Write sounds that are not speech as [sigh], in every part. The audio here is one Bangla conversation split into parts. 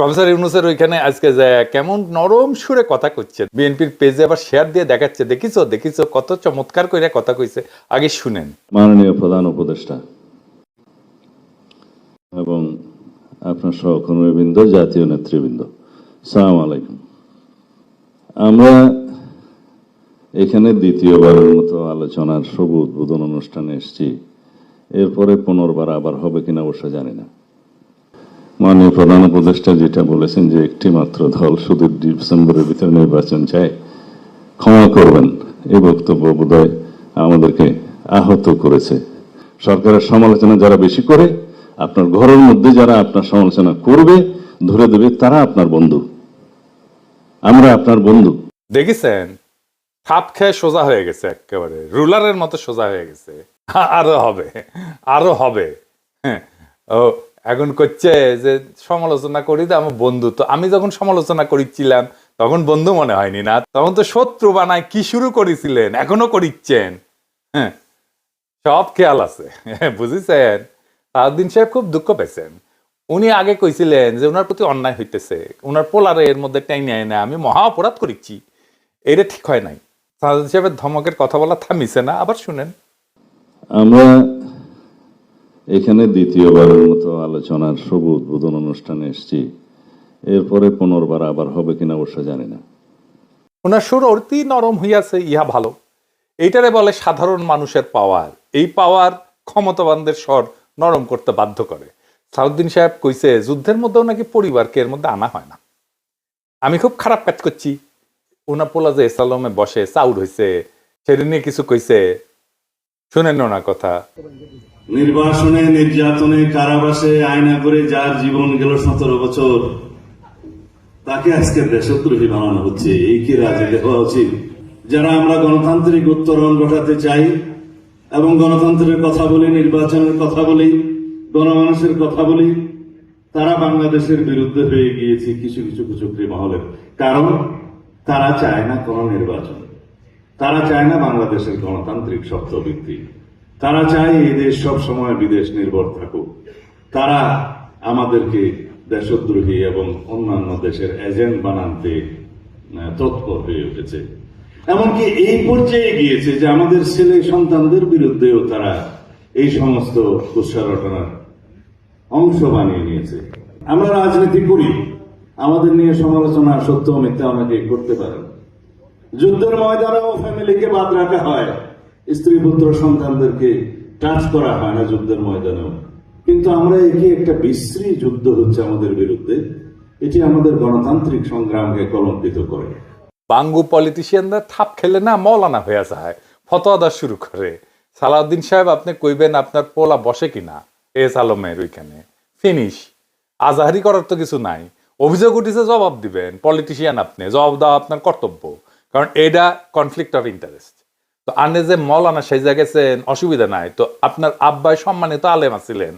প্রফেসর ইউনুসের ওইখানে আজকে কেমন নরম সুরে কথা কচ্ছে বিএনপির পেজে আবার শেয়ার দিয়ে দেখাচ্ছে, দেখিছো দেখিছো, কত চমৎকার করে কথা কইছে। আগে শুনেন। মাননীয় প্রধান উপদেষ্টা এবং আপনার সহকর্মীবৃন্দ, জাতীয় নেতৃবৃন্দ, সালাম আলাইকুম। আমরা এখানে দ্বিতীয়বারের মতো আলোচনার শুভ উদ্বোধন অনুষ্ঠানে এসেছি। এরপরে পুনর্বার আবার হবে কিনা অবশ্য জানি না। মাননীয় প্রধান উপদেষ্টা যেটা বলেছেন যে একটি মাত্র দল শুধু ডিসেম্বরের ভিতরে নির্বাচন চায় ক্ষমা করবেন। এই বক্তব্য বোধহয় আমাদেরকে আহত করেছে। সরকারের সমালোচনা যারা বেশি করে আপনার ঘরের মধ্যে যারা আপনার সমালোচনা করবে ধরে দেবে তারা আপনার বন্ধু। আমরা আপনার বন্ধু। দেখেছেন? খাপ খেয়ে সোজা হয়ে গেছে একেবারে। রুলারের মতো সোজা হয়ে গেছে। আরও হবে আরও হবে। হ্যাঁ, ও এখন করছে যে সমালোচনা করি তো আমার বন্ধু। তো আমি যখন সমালোচনা করিছিলাম তখন বন্ধু মনে হয়নি না। তখন তো শত্রু বানায় কি শুরু করেছিলেন? এখনও করিচ্ছেন। হ্যাঁ সব খেয়াল আছে। [laughs] বুঝেছেন? তাউদ্দিন সাহেব খুব দুঃখ পেয়েছেন। উনি আগে কইছিলেন যে ওনার প্রতি অন্যায় হইতেছে। ওনার পোলারে এর মধ্যে টাইনে না। আমি মহা অপরাধ করিচ্ছি। এটা ঠিক হয় নাই। সাউদ্দিন সাহেবের ধমকের কথা বলা থামিছে না। আবার শুনেন। আমরা এখানে দ্বিতীয়বারের মতো আলোচনার শুভ উদ্বোধন অনুষ্ঠানে এসেছি। এরপরে পুনর্বার আবার হবে কিনা অবশ্য জানি না। ওনার সুর অতি নরম হইয়াছে, ইহা ভালো। এইটারে বলে সাধারণ মানুষের পাওয়ার। এই পাওয়ার ক্ষমতাবানদের স্বর নরম করতে বাধ্য করে। সাউদ্দিন সাহেব কইছে, যুদ্ধের মধ্যেও নাকি পরিবারকে এর মধ্যে আনা হয় না। আমি খুব খারাপ কাজ করছি। ওনা পোলা যে এসালমে বসে, চাউর হয়েছে সেটা নিয়ে কিছু কইছে। শুনেন না কথা। নির্বাসনে, নির্যাতনে, কারাবাসে আয়না করে যার জীবন গেল সতেরো বছর, তাকে আজকে দেশদ্রোহী বানানো হচ্ছে। এই কি রাজনীতি হওয়া উচিত? যারা আমরা গণতান্ত্রিক উত্তরণ ঘটাতে চাই এবং গণতন্ত্রের কথা বলি, নির্বাচনের কথা বলি, গণমানুষের কথা বলি, তারা বাংলাদেশের বিরুদ্ধে হয়ে গিয়েছে কিছু কিছু কুচক্রি মহলের কারণ তারা চায় না কোনো নির্বাচন। তারা চায় না বাংলাদেশের গণতান্ত্রিক সত্যভিত্তি তারা চায় এই দেশ সব সময় বিদেশ নির্ভর থাকুক। তারা আমাদেরকে দেশদ্রোহী এবং অন্যান্য দেশের এজেন্ট বানাতে তৎপর হয়ে উঠেছে। এমনকি এই পর্যায়ে গিয়েছে যে আমাদের ছেলে সন্তানদের বিরুদ্ধেও তারা এই সমস্ত কুৎসারটনার অংশ বানিয়ে নিয়েছে। আমরা রাজনীতি করি। আমাদের নিয়ে সমালোচনা সত্য মিথ্যা অনেকে করতে পারেন। যুদ্ধের ময়দানেও ফ্যামিলিকে বাদ রাখা হয়। স্ত্রী পুত্র সন্তানদেরকে টাচ করা হয় না যুদ্ধের ময়দানেও। কিন্তু আমরা একে একটা বিশ্রী যুদ্ধ হচ্ছে আমাদের বিরুদ্ধে। এটি আমাদের গণতান্ত্রিক সংগ্রামকে কলঙ্কিত করে। বাঙ্গু পলিটিশিয়ানরা থাপ খেলে না মৌলানা হয়ে যায়, ফতোয়া দেওয়া শুরু করে। সালাউদ্দিন সাহেব, আপনি কইবেন আপনার পোলা বসে কিনা? এস আলমের ওইখানে। ফিনিশ আজাহারি করার তো কিছু নাই। অভিযোগ উঠেছে, জবাব দিবেন। পলিটিশিয়ান আপনি, জবাব দেওয়া আপনার কর্তব্য। কারণ এটা কনফ্লিক্ট অফ ইন্টারেস্ট তো আনে যে মৌলানা সেই গেছেন, অসুবিধা নাই। তো আপনার আব্বাই সম্মানিত আলেম আছিলেন,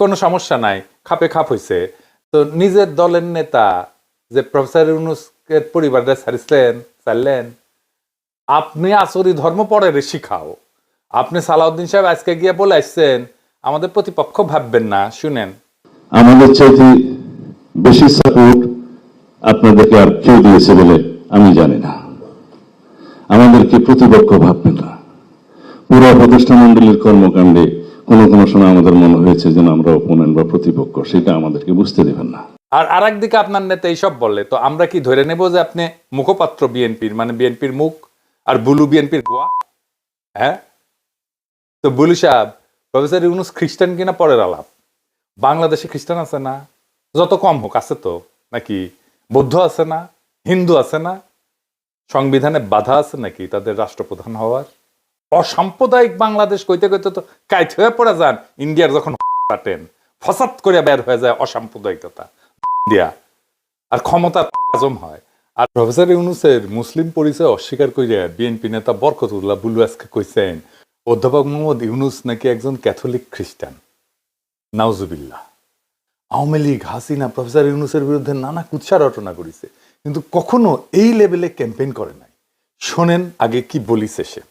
কোনো সমস্যা নাই, খাপে খাপ হইছে। তো নিজের দলের নেতা যে প্রফেসর ইউনুসের পরিবারটা ছাড়িলেন ছাড়লেন, আপনি আসরি ধর্ম পরে শিখাও। আপনি সালাউদ্দিন সাহেব আজকে গিয়ে বলে আসছেন, আমাদের প্রতিপক্ষ ভাববেন না, শুনেন। আমাদের চাইতে বেশি সাপোর্ট আপনাদেরকে আর কেউ দিয়েছে বলে আমি জানি না। আমাদেরকে প্রতিপক্ষ ভাববেন না। পুরো উপদেষ্টা মন্ডলীর কর্মকাণ্ডে কোনো কোনো সময় আমাদের মনে হয়েছে যেন আমরা অপোনেন্ট বা প্রতিপক্ষ, সেটা আমাদেরকে বুঝতে দেবেন না। আর আর একদিকে আপনার নেতা এইসব বললে তো আমরা কি ধরে নেব যে আপনি মুখপাত্র বিএনপির মানে বিএনপির মুখ আর বুলু বিএনপির গোয়া? হ্যাঁ? তো বুলু সাহেব, প্রফেসর ইউনুস খ্রিস্টান কিনা পরের আলাপ? বাংলাদেশে খ্রিস্টান আছে না? যত কম হোক, আছে তো? নাকি বৌদ্ধ আছে না? হিন্দু আছে না? সংবিধানে বাধা আছে নাকি তাদের রাষ্ট্রপ্রধান হওয়ার? অসাম্প্রদায়িক বাংলাদেশ কইতে কইতে তো কাইট হয়ে পড়ে যান, ইন্ডিয়ার যখন কাটেন ফসাদ করে বের হয়ে যায় অসাম্প্রদায়িকতা। ইন্ডিয়া, আর ক্ষমতা হজম হয়। আর প্রফেসর ইউনুসের মুসলিম পরিচয় অস্বীকার করিয়া বিএনপি নেতা বরকতুল্লাহ বুলু আজকে কইছেন, অধ্যাপক মোহাম্মদ ইউনুস নাকি একজন ক্যাথলিক খ্রিস্টান? নাউজুবিল্লাহ। আওয়ামী লীগ, হাসিনা, প্রফেসর ইউনুসের বিরুদ্ধে নানা কুৎসা রটনা করেছে। কিন্তু কখনো এই লেভেলে ক্যাম্পেইন করে নাই। শোনেন আগে কি বলিছে সে।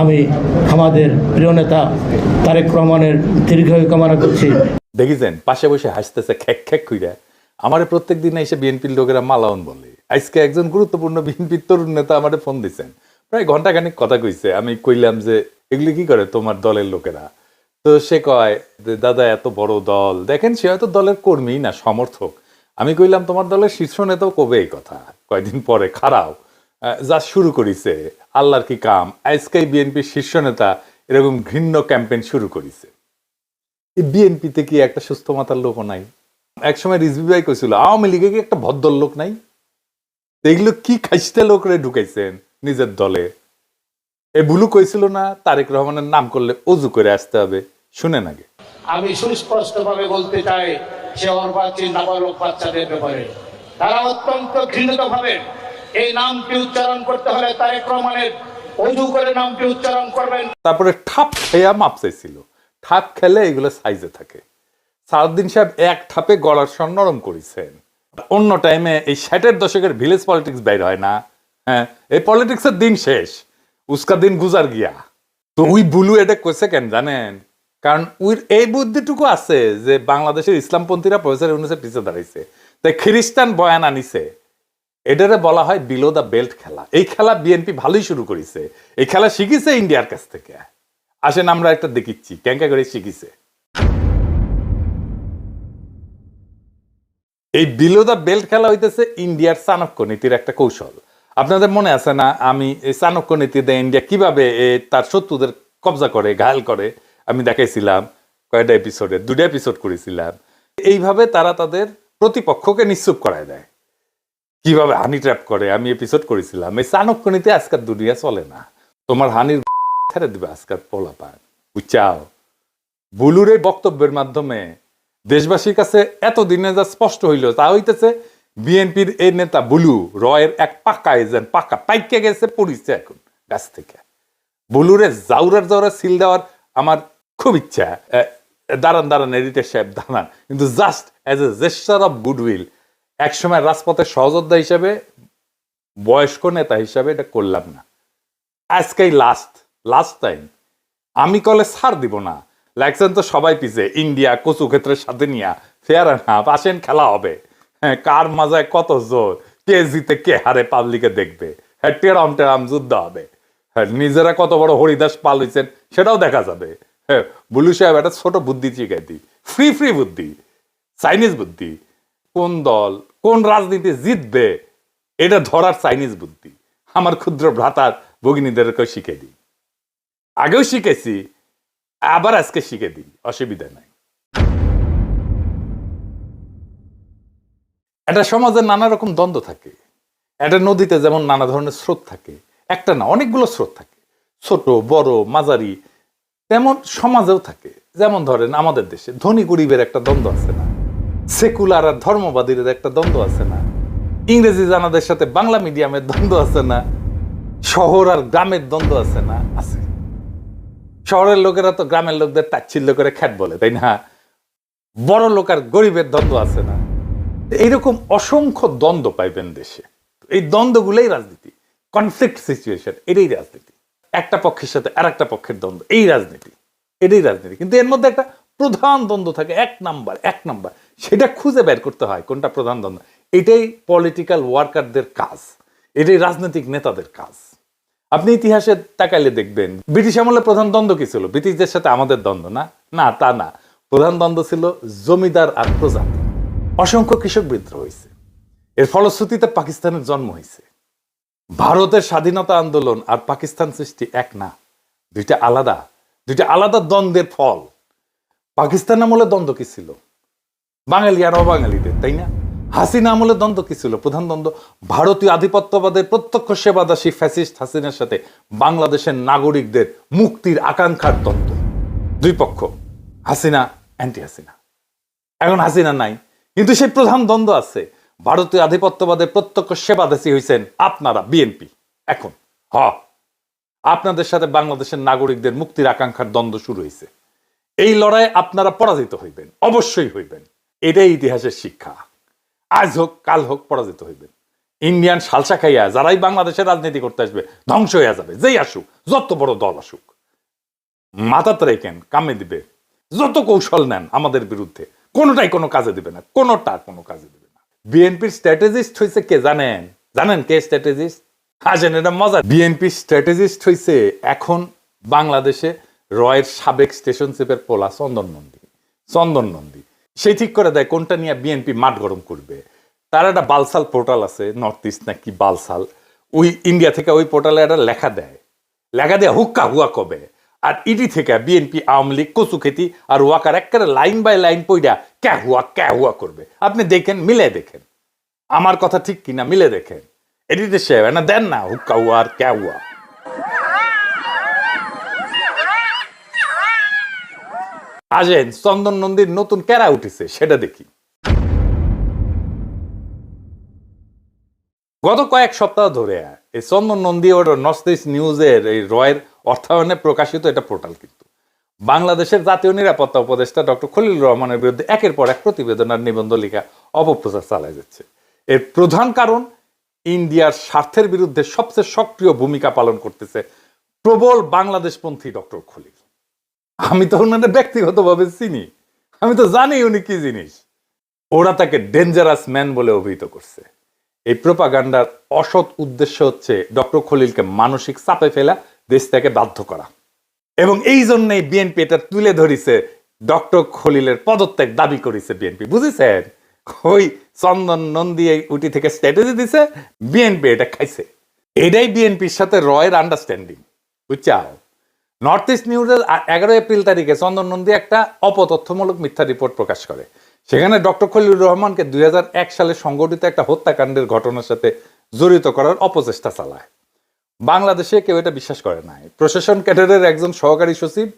আমি আমাদের প্রিয় নেতা তারেক রহমানের দীর্ঘায়ু কামনা করছি। দেখিছেন, পাশে বসে হাসতেছে খ্যাক খ্যাক কইরা। আমারে প্রত্যেক দিন এসে বিএনপির লোকেরা মালাউন বলে। আজকে একজন গুরুত্বপূর্ণ বিএনপির তরুণ নেতা আমারে ফোন দিছেন। প্রায় ঘন্টাখানিক কথা কইছে। আমি কইলাম যে, এগুলি কি করে তোমার দলের লোকেরা? তো সে কয় দাদা, এত বড় দল। দেখেন, সে হয়তো দলের কর্মী না, সমর্থক। আমি কইলাম, তোমার দলের শীর্ষ নেতাও কবে এই কথা? কয়দিন পরে খারাপ যা শুরু করিছে, আল্লাহর কি কাম? আজকে বিএনপির শীর্ষ নেতা এরকম ঘৃণ্য ক্যাম্পেইন শুরু করিছে। বিএনপিতে কি একটা সুস্থ মাতার লোকও নাই? একসময় রিজভি ভাই কইছিল, আওয়ামী লীগে কি একটা ভদ্র লোক নাই? এগুলো কি খাইতে লোকরে ঢুকাইছেন নিজের দলে? এ বুলু কইছিল না, তারেক রহমানের নাম করলে অজু করে আসতে হবে? শুনেন আগে। আমি সুস্পষ্টভাবে বলতে চাই, সে অর্বাচীন, নাবালক বাচ্চাদের ব্যাপারে। তারা অত্যন্ত ঘৃণিত ভাবে এই নামটি উচ্চারণ করতে হলে তারেক রহমানের অজু করে নামটি উচ্চারণ করবেন। তারপরে ঠাপ খেয়া মাপ চাইছিল ঠাপ খেলে এগুলো সাইজে থাকে। সাউদ্দিন সাহেব এক ঠাপে গলার স্বর নরম করেছেন। অন্য টাইমে এই ষাটের দশকের ভিলেজ পলিটিক্স বাইর হয় না। হ্যাঁ এই পলিটিক্সের দিন শেষ। উস্কা দিন গুজার গিয়া। তো ওই বুলু এটা কইছে কেন জানেন? কারণ উইর এই বুদ্ধিটুকু আছে যে বাংলাদেশের ইসলামপন্থীরা প্রফেসর ইউনুসের পিছিয়ে দাঁড়াইছে। তাই খ্রিস্টান বয়ান আনিছে। এটারে বলা হয় বিলো দ্য বেল্ট খেলা। এই খেলা বিএনপি ভালোই শুরু করেছে। এই খেলা শিখিছে ইন্ডিয়ার কাছ থেকে। আসেন আমরা একটা দেখিচ্ছি। ক্যাঙ্কা করে শিখিছে। এই বিলো দ্য বেল্ট খেলা হইতেছে ইন্ডিয়ার চাণক্য নীতির একটা কৌশল। আপনাদের মনে আছে না, আমি এই চাণক্য নীতি নীতিতে ইন্ডিয়া কীভাবে তার শত্রুদের কবজা করে, ঘায়াল করে? আমি দেখাইছিলাম কয়টা এপিসোডে দুটা এপিসোড করেছিলাম। এইভাবে তারা তাদের প্রতিপক্ষকে নিশ্চুপ করায় দেয়। কীভাবে হানি ট্র্যাপ করে? আমি এপিসোড করেছিলাম। এই চাণক্য নীতি আজকাল দুনিয়া চলে না। তোমার হানির [laughs] ছেড়ে দিবে আজকাল পোলা পান বুলুর এই বক্তব্যের মাধ্যমে দেশবাসীর কাছে এতদিনে যা স্পষ্ট হইল, তা হইতেছে বিএনপির এই নেতা বুলু রয়ের এক পাকা এজেন্ট পাকা পাইকে গেছে পড়িছে এখন, গাছ থেকে। বুলুরে জাউরার জাউরা সিল দেওয়ার আমার খুব ইচ্ছা। দাঁড়ান দাঁড়ান এডিটার সাহেব, দাঁড়ান। কিন্তু just as a gesture of goodwill একসময় রাজপথের সহযোদ্ধা হিসেবে, বয়স্ক নেতা হিসাবে এটা করলাম না। আজকেই লাস্ট লাস্ট টাইম আমি কলে ছাড় দিব না। লাগছেন তো সবাই পিছে, ইন্ডিয়া, কচু ক্ষেত্রের সাথে নিয়া। ফেয়ার না আসেন, খেলা হবে। হ্যাঁ কার মাজায় কত জোর? কে জিতে, কে হারে পাবলিকে দেখবে। হ্যাঁ টেরাম টেরাম, যুদ্ধ হবে। হ্যাঁ নিজেরা কত বড় হরিদাস পাল হইছেন, সেটাও দেখা যাবে। হ্যাঁ বুলু সাহেব একটা ছোট বুদ্ধি শিখাই দিই। ফ্রি ফ্রি বুদ্ধি। চাইনিজ বুদ্ধি। কোন দল, কোন রাজনীতি জিতবে, এটা ধরার চাইনিজ বুদ্ধি। আমার ক্ষুদ্র ভ্রাতার ভগিনীদেরকে শিখে দিই। আগেও শিখেছি, আবার আজকে শিখে দিই, অসুবিধা নাই। একটা সমাজে নানা রকম দ্বন্দ্ব থাকে। একটা নদীতে যেমন নানা ধরনের স্রোত থাকে, একটা না, অনেকগুলো স্রোত থাকে। ছোট, বড়, মাঝারি, তেমন সমাজেও থাকে। যেমন ধরেন আমাদের দেশে ধনী গরিবের একটা দ্বন্দ্ব আছে না? সেকুলার আর ধর্মবাদীদের একটা দ্বন্দ্ব আছে না? ইংরেজি জানাদের সাথে বাংলা মিডিয়ামের দ্বন্দ্ব আছে না? শহর আর গ্রামের দ্বন্দ্ব আছে না? আছে। শহরের লোকেরা তো গ্রামের লোকদের তাচ্ছিল্য করে খ্যাট বলে, তাই না? বড় লোক আর গরিবের দ্বন্দ্ব আছে না? এইরকম অসংখ্য দ্বন্দ্ব পাইবেন দেশে। এই দ্বন্দ্বগুলোই রাজনীতি। কনফ্লিক্ট সিচুয়েশন এটাই রাজনীতি। একটা পক্ষের সাথে আর একটা পক্ষের দ্বন্দ্ব, এই রাজনীতি, এটাই রাজনীতি। কিন্তু এর মধ্যে একটা প্রধান দ্বন্দ্ব থাকে, এক নাম্বার এক নাম্বার। সেটা খুঁজে বের করতে হয় কোনটা প্রধান দ্বন্দ্ব। এটাই পলিটিক্যাল ওয়ার্কারদের কাজ, এটাই রাজনৈতিক নেতাদের কাজ। আপনি ইতিহাসে তাকাইলে দেখবেন, ব্রিটিশ আমলে প্রধান দ্বন্দ্ব কি ছিল? ব্রিটিশদের সাথে আমাদের দ্বন্দ্ব না? না, তা না। প্রধান দ্বন্দ্ব ছিল জমিদার আর প্রজা অসংখ্য কৃষক বিদ্রোহ হয়েছে এর ফলশ্রুতিতে পাকিস্তানের জন্ম হয়েছে ভারতের স্বাধীনতা আন্দোলন আর পাকিস্তান সৃষ্টি এক না। দুইটা আলাদা দুইটা আলাদা দ্বন্দ্বের ফল। পাকিস্তান আমলে দ্বন্দ্ব কি ছিল? বাঙালি আর অবাঙালিদের, তাই না? হাসিনা আমলের দ্বন্দ্ব কি ছিল? প্রধান দ্বন্দ্ব, ভারতীয় আধিপত্যবাদের প্রত্যক্ষ সেবাদাসী ফ্যাসিস্ট হাসিনার সাথে বাংলাদেশের নাগরিকদের মুক্তির আকাঙ্ক্ষার দ্বন্দ্ব। দুই পক্ষ, হাসিনা অ্যান্টি হাসিনা এখন হাসিনা নাই, কিন্তু সেই প্রধান দ্বন্দ্ব আছে। ভারতীয় আধিপত্যবাদের প্রত্যক্ষ সেবাদাসী হয়েছেন আপনারা বিএনপি এখন, হ, আপনাদের সাথে বাংলাদেশের নাগরিকদের মুক্তির আকাঙ্ক্ষার দ্বন্দ্ব শুরু হয়েছে এই লড়াই আপনারা পরাজিত হইবেন, অবশ্যই হইবেন। এটাই ইতিহাসের শিক্ষা। আজ হোক, কাল হোক, পরাজিত হইবেন। ইন্ডিয়ান সালসা খাইয়া যারাই বাংলাদেশের রাজনীতি করতে আসবে, ধ্বংস হইয়া যাবে। যেই আসুক, যত বড় দল আসুক। মাথাতে রেখেন কামে দিবে। যত কৌশল নেন আমাদের বিরুদ্ধে, কোনোটাই কোনো কাজে দিবে না, কোনোটা কোনো কাজে দিবে না। বিএনপির স্ট্র্যাটেজিস্ট হয়েছে কে জানেন? জানেন কে স্ট্র্যাটেজিস্ট? আসেন এটা মজা বিএনপির স্ট্র্যাটেজিস্ট হয়েছে এখন বাংলাদেশে রয়ের সাবেক স্টেশন স্টেশনশিপের পোলা চন্দন নন্দী চন্দন নন্দী। সে ঠিক করে দেয় কোনটা নিয়ে বিএনপি মাঠ গরম করবে। তার একটা বালসাল পোর্টাল আছে নর্থ ইস্ট নাকি বালসাল। ওই ইন্ডিয়া থেকে ওই পোর্টালে একটা লেখা দেয়। লেখা দেয়, হুক্কা হুয়া কবে? আর ইডি থেকে বিএনপি আওয়ামী লীগ কচু খেতি আর ওয়াকার একেবারে লাইন বাই লাইন পইডা, ক্যা হুয়া ক্যা হুয়া করবে? আপনি দেখেন, মিলে দেখেন। আমার কথা ঠিক কিনা, মিলে দেখেন। এডিটর সাহেব না, দেন না, হুক্কা হুয়া আর ক্যা হুয়া। আজেন চন্দন নন্দীর নতুন ক্যারা উঠেছে, সেটা দেখি। গত কয়েক সপ্তাহ ধরে এই চন্দন নন্দী ওর ইস্ট নিউজের এই রয়ের অর্থায়নে প্রকাশিত এটা পোর্টাল কিন্তু। বাংলাদেশের জাতীয় নিরাপত্তা উপদেষ্টা ডক্টর খলিল রহমানের বিরুদ্ধে একের পর এক প্রতিবেদন আর নিবন্ধ লেখা অপপ্রচার চালায় যাচ্ছে। এর প্রধান কারণ, ইন্ডিয়ার স্বার্থের বিরুদ্ধে সবচেয়ে সক্রিয় ভূমিকা পালন করতেছে প্রবল বাংলাদেশপন্থী ডক্টর খলিল। আমি তো ওনাদের ব্যক্তিগতভাবে চিনি। আমি তো জানি উনি কি জিনিস। ওরা তাকে ডেঞ্জারাস ম্যান বলে অভিহিত করছে। এই প্রোপাগান্ডার অসৎ উদ্দেশ্য হচ্ছে ডক্টর খলিলকে মানসিক চাপে ফেলা, দেশ থেকে বাধ্য করা। এবং এই জন্যই বিএনপি এটা তুলে ধরিছে, ডক্টর খলিলের পদত্যাগ দাবি করেছে বিএনপি বুঝেছেন? ওই চন্দন নন্দী উটি থেকে স্ট্র্যাটেজি দিছে বিএনপি এটা খাইছে। এটাই বিএনপির সাথে রয়ের আন্ডারস্ট্যান্ডিং বুঝছাও? নর্থ ইস্ট নিউজের এগারো এপ্রিল তারিখে চন্দন নন্দী একটা অপতথ্যমূলক মিথ্যা রিপোর্ট প্রকাশ করে। সেখানে ডক্টর খলিলুর রহমানকে দুই সালে সংগঠিত একটা হত্যাকাণ্ডের ঘটনার সাথে জড়িত করার অপচেষ্টা চালায়। বাংলাদেশে কেউ এটা বিশ্বাস করে নাই। প্রশাসন ক্যাডারের একজন সহকারী সচিব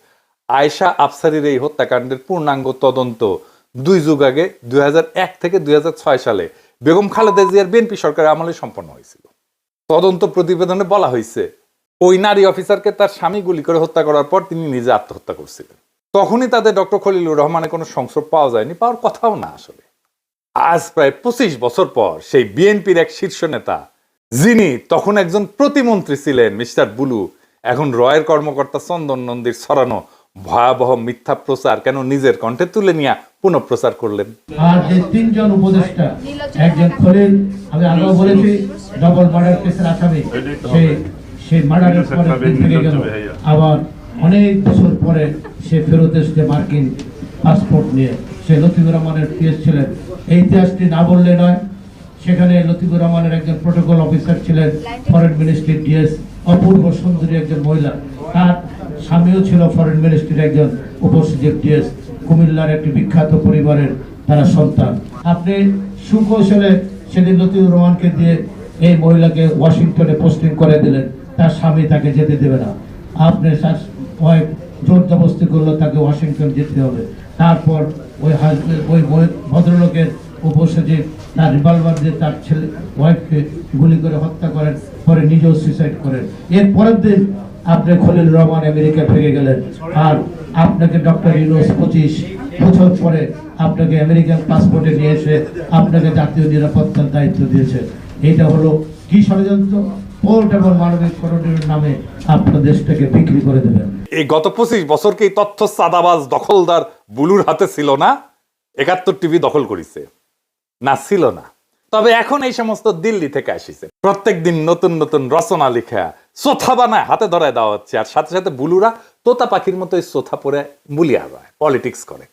আয়শা আফসারির এই হত্যাকাণ্ডের পূর্ণাঙ্গ তদন্ত দুই যুগ আগে, দুই এক থেকে দুই হাজার ছয় সালে বেগম খালেদা জিয়ার বিএনপি সরকারের আমলে সম্পন্ন হয়েছিল। তদন্ত প্রতিবেদনে বলা হয়েছে ওই নারী অফিসারকে তার স্বামী গুলি করে হত্যা করার পর তিনি নিজে আত্মহত্যা করছিলেন। তখনই তাদের ডক্টর খলিলুর রহমানের কোনো সংসদ পাওয়া যায়নি, পাওয়ার কথাও না আসলে। আজ প্রায় পঁচিশ বছর পর সেই বিএনপির এক শীর্ষ নেতা, যিনি তখন একজন প্রতিমন্ত্রী ছিলেন, মিস্টার বুলু, এখন রয়ের কর্মকর্তা চন্দন নন্দীর ছড়ানো ভয়াবহ মিথ্যা প্রচার কেন নিজের কণ্ঠে তুলে নিয়ে পুনঃপ্রচার করলেন? আর যে তিনজন উপদেষ্টা, একজন খলিল, আমি আগেও বলেছি ডবল মার্ডার কেসের আসামি সেই মার্ডারের পরে থেকে গেল। আবার অনেক বছর পরে সে ফেরত এসছে মার্কিন পাসপোর্ট নিয়ে। সে লতিফুর রহমানের পিএস ছিলেন। এই ইতিহাসটি না বললে নয় সেখানে লতিফুর রহমানের একজন প্রোটোকল অফিসার ছিলেন ফরেন মিনিস্ট্রির ডিএস অপূর্ব সুন্দরী একজন মহিলা। তার স্বামীও ছিল ফরেন মিনিস্ট্রির একজন উপসচিব ডিএস কুমিল্লার একটি বিখ্যাত পরিবারের তারা সন্তান। আপনি সুকৌশলে সেদিন লতিফুর রহমানকে দিয়ে এই মহিলাকে ওয়াশিংটনে পোস্টিং করে দিলেন। তার স্বামী তাকে যেতে দেবে না। আপনি তার ওয়াইফ জোর জবস্তি করল তাকে ওয়াশিংটন যেতে হবে। তারপর ওই হাজবেন্ড ওই ওই ভদ্রলোকের উপসচিব তার রিভলভার দিয়ে তার ছেলে ওয়াইফকে গুলি করে হত্যা করেন, পরে নিজেও সুইসাইড করেন। এর পরের দিন আপনি খলিল রহমান আমেরিকা ফিরে গেলেন। আর আপনাকে ডক্টর ইউনুস পঁচিশ বছর পরে আপনাকে আমেরিকান পাসপোর্টে নিয়ে এসে আপনাকে জাতীয় নিরাপত্তার দায়িত্ব দিয়েছে। এটা হলো কি ষড়যন্ত্র? এই গত পঁচিশ তথ্য সাদাবাজ দখলদার বুলুর হাতে ছিল না? একাত্তর টিভি দখল করেছে। না, ছিল না। তবে এখন এই সমস্ত দিল্লি থেকে আসিছে। প্রত্যেক দিন নতুন নতুন রচনা লিখা সোথা বানায়, হাতে ধরায় দেওয়া হচ্ছে। আর সাথে সাথে বুলুরা তোতা পাখির মতো সোথা পরে বুলিয়া যায় পলিটিক্স করে।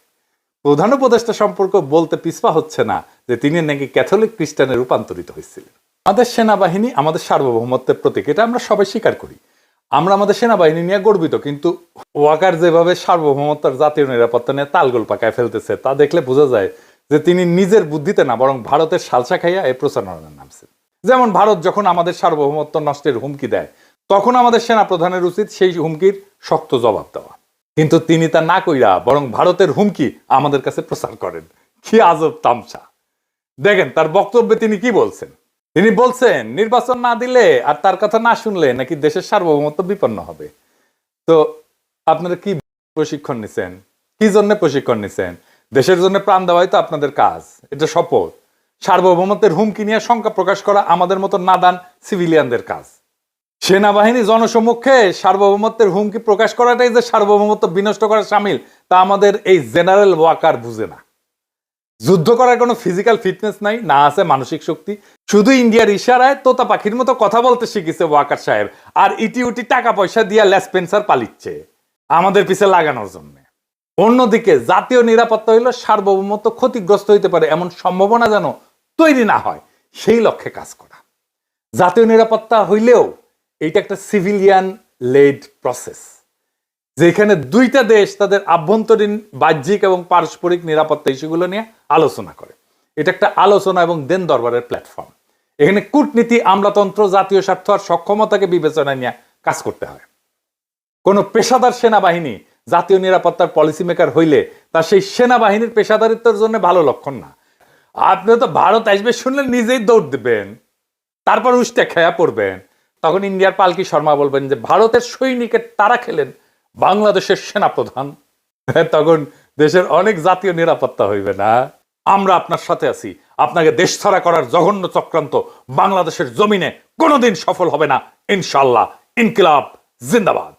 প্রধান উপদেষ্টা সম্পর্ক বলতে পিছপা হচ্ছে না যে তিনি নাকি ক্যাথলিক খ্রিস্টানে রূপান্তরিত হয়েছিলেন। আমাদের সেনাবাহিনী আমাদের সার্বভৌমত্বের প্রতীক, এটা আমরা সবাই স্বীকার করি। আমরা আমাদের সেনাবাহিনী নিয়ে গর্বিত, কিন্তু ওয়াকার যেভাবে সার্বভৌমত্বের জাতীয় নিরাপত্তা নিয়ে তালগোল পাকায় ফেলতেছে, তা দেখলে বোঝা যায় যে তিনি নিজের বুদ্ধিতে না, বরং ভারতের সালসা খাইয়া এই প্রচারণায় নামছেন। যেমন ভারত যখন আমাদের সার্বভৌমত্ব নষ্টের হুমকি দেয়, তখন আমাদের সেনা প্রধানের উচিত সেই হুমকির শক্ত জবাব দেওয়া। কিন্তু তিনি তা না কইরা বরং ভারতের হুমকি আমাদের কাছে প্রচার করেন। কি আজব তামসা। দেখেন, তার বক্তব্যে তিনি কি বলছেন? তিনি বলছেন, নির্বাচন না দিলে আর তার কথা না শুনলে নাকি দেশের সার্বভৌমত্ব বিপন্ন হবে। তো আপনারা কি প্রশিক্ষণ নিছেন? কি জন্য প্রশিক্ষণ নিছেন? দেশের জন্য প্রাণ দেওয়াই তো আপনাদের কাজ, এটা শপথ। সার্বভৌমত্বের হুমকি নিয়ে শঙ্কা প্রকাশ করা আমাদের মতো নাদান সিভিলিয়ানদের কাজ। সেনাবাহিনী জনসম্মুখে সার্বভৌমত্বের হুমকি প্রকাশ করাটাই যে সার্বভৌমত্ব বিনষ্ট করা সামিল, তা আমাদের এই জেনারেল ওয়াকার বুঝে না। যুদ্ধ করার কোনো ফিজিক্যাল ফিটনেস নাই, না আছে মানসিক শক্তি। শুধু ইন্ডিয়ার ইশারায় তোতা পাখির মতো কথা বলতে শিখেছে ওয়াকার সাহেব। আর ইটি উটি টাকা পয়সা দিয়া লেসপেন্সার পালিচ্ছে। আমাদের পিছে লাগানোর জন্য। অন্যদিকে জাতীয় নিরাপত্তা হইল সার্বভৌমত্ব ক্ষতিগ্রস্ত হইতে পারে এমন সম্ভাবনা যেন তৈরি না হয়। সেই লক্ষ্যে কাজ করা। জাতীয় নিরাপত্তা হইলেও এইটা একটা সিভিলিয়ান লেড প্রসেস যেখানে দুইটা দেশ তাদের আভ্যন্তরীণ, বাহ্যিক এবং পারস্পরিক নিরাপত্তা ইস্যুগুলো নিয়ে আলোচনা করে। এটা একটা আলোচনা এবং দেন দরবারের প্ল্যাটফর্ম এখানে কূটনীতি, আমলাতন্ত্র, জাতীয় স্বার্থ আর সক্ষমতাকে বিবেচনায় নিয়ে কাজ করতে হয়। কোন পেশাদার সেনাবাহিনী জাতীয় নিরাপত্তার পলিসি মেকার হইলে তা সেই সেনাবাহিনীর পেশাদারিত্বের জন্য ভালো লক্ষণ না। আপনি তো ভারত আসবে শুনলে নিজেই দৌড় দেবেন, তারপর উষ্টা খেয়া পড়বেন। তখন ইন্ডিয়ার পালকি শর্মা বলবেন যে, ভারতের সৈনিকের তারা খেলেন বাংলাদেশের সেনাপ্রধান। [laughs] তখন দেশের অনেক জাতীয় নিরাপত্তা হইবে না। আমরা আপনার সাথে আছি। আপনাকে দেশ ছাড়া করার জঘন্য চক্রান্ত বাংলাদেশের জমিনে কোনোদিন সফল হবে না ইনশাল্লাহ ইনকিলাব, জিন্দাবাদ।